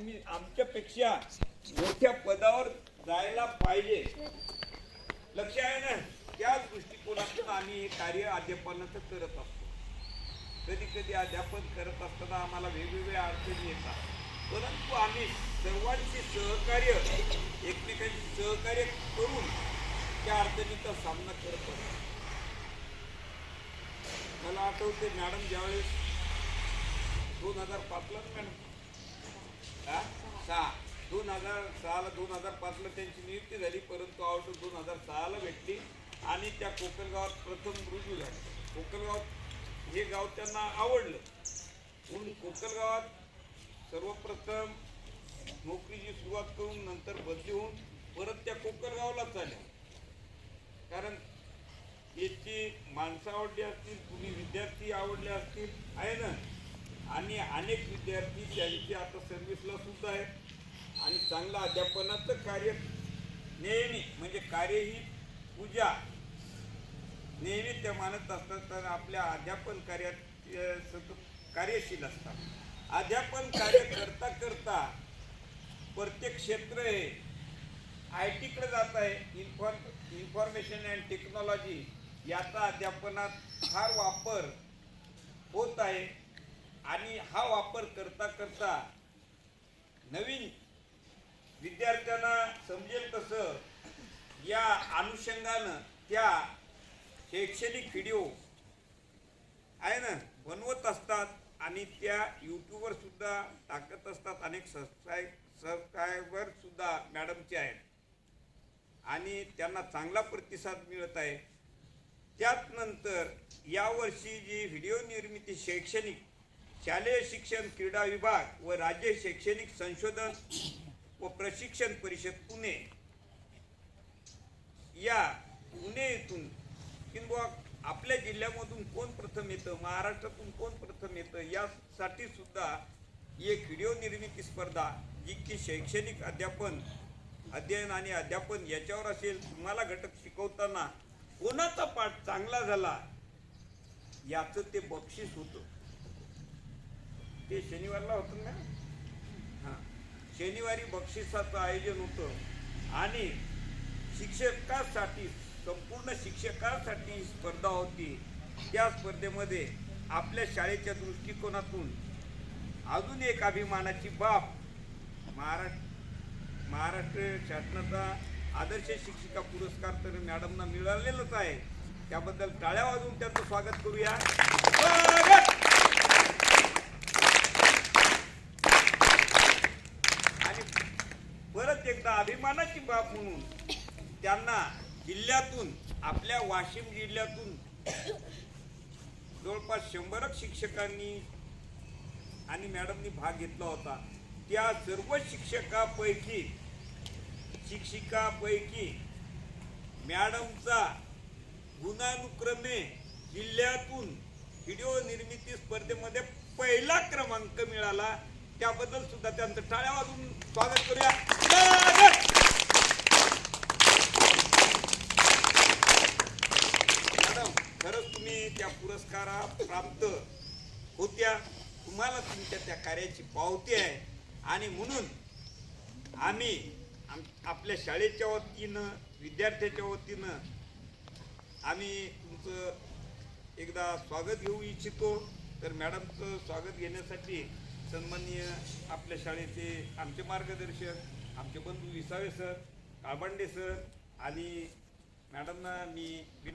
तुम्ही आमच्यापेक्षा मोठ्या पदावर जायला पाहिजे. लक्ष आहे ना? त्याच दृष्टिकोनातून आम्ही हे कार्य अध्यापनाचं करत असतो. कधी कधी अध्यापन करत असताना आम्हाला वेगवेगळ्या अडचणी येतात. परंतु आम्ही सर्वांशी सहकार्य एकमेकांशी सहकार्य करून त्या अडचणीचा सामना करत असतो. मला आठवते मॅडम ज्यावेळेस दोन हजार पाचला मॅडम हा? सहा. दोन हजार सहाला दोन हजार पाचला त्यांची नियुक्ती झाली परंतु ऑर्डर दोन हजार सहाला भेटली आणि त्या कोकणगावात प्रथम रुजू झाले. कोकणगाव हे गाव त्यांना आवडलं. म्हणून कोकणगावात सर्वप्रथम नोकरीची सुरुवात करून नंतर बदली होऊन परत त्या कोकणगावलाच आल्या कारण याची माणसं आवडली असतील कुणी विद्यार्थी आवडले असतील आहे ना? आणि अनेक विद्यार्थी त्यांची आता सर्व्हिसला सुद्धा आहेत. आणि चांगलं अध्यापनाचं कार्य नेहमी म्हणजे कार्य ही पूजा नेहमी त्या मानत असतात तर आपल्या अध्यापन कार्यात सतत कार्यशील असतात. अध्यापन कार्य करता करता प्रत्येक क्षेत्र हे आय टीकडे जात आहे. इन्फॉर्म इन्फॉर्मेशन अँड टेक्नॉलॉजी याचा अध्यापनात फार वापर होत आहे. आणि हा वापर करता करता नवीन विद्यार्थ्यांना समजेल तसं या अनुषंगानं त्या शैक्षणिक व्हिडिओ आहे ना बनवत असतात आणि त्या यूट्यूबवर सुद्धा टाकत असतात. अनेक सबस्क्राईब सबस्क्रायबर सुद्धा मॅडमचे आहेत. आणि त्यांना चांगला प्रतिसाद मिळत आहे. त्यात नंतर यावर्षी जी व्हिडिओ निर्मिती शैक्षणिक शालेय शिक्षण क्रीडा विभाग व राज्य शैक्षणिक संशोधन व प्रशिक्षण परिषद पुणे. या पुणे येथून किंवा आपल्या जिल्ह्यामधून कोण प्रथम येतं महाराष्ट्रातून कोण प्रथम येतं यासाठी सुद्धा एक व्हिडिओ निर्मिती स्पर्धा जी की शैक्षणिक अध्यापन अध्ययन आणि अध्यापन याच्यावर असेल. तुम्हाला घटक शिकवताना कोणाचा पाठ चांगला झाला याचं ते बक्षीस होतं. ते शनिवारला होतं ना? हां. शनिवारी बक्षिसाचं आयोजन होतं. आणि शिक्षकासाठी संपूर्ण शिक्षकासाठी ही स्पर्धा होती. त्या स्पर्धेमध्ये आपल्या शाळेच्या दृष्टिकोनातून अजून एक अभिमानाची बाब महाराष्ट्र महाराष्ट्र शासनाचा आदर्श शिक्षिका पुरस्कार तर मॅडमना मिळालेलाच आहे. त्याबद्दल टाळ्या वाजवून त्यांचं स्वागत करूया स्वागत! आणि परत एकदा अभिमानाची बाब म्हणून त्यांना जिल्ह्यातून आपल्या वाशिम जिल्ह्यातून जवळपास शंभरक शिक्षकांनी आणि मॅडमनी भाग घेतला होता. त्या सर्व शिक्षकापैकी शिक्षिकापैकी मॅडमचा गुणानुक्रमे जिल्ह्यातून व्हिडिओ निर्मिती स्पर्धेमध्ये पहिला क्रमांक मिळाला. त्याबद्दल सुद्धा त्यांचं टाळ्या वाजून स्वागत करूया. मॅडम खरंच तुम्ही त्या पुरस्कारा प्राप्त होत्या. तुम्हाला तुमच्या त्या कार्याची पावती आहे. आणि म्हणून आम्ही आम- आपल्या शाळेच्या वतीनं विद्यार्थ्याच्या वतीनं आम्ही तुमचं एकदा स्वागत घेऊ इच्छितो. तर मॅडमचं स्वागत घेण्यासाठी सन्माननीय आपल्या शाळेचे आमचे मार्गदर्शक आमचे बंधू विसावे सर काळबांडे सर आणि मॅडमना मी विनंती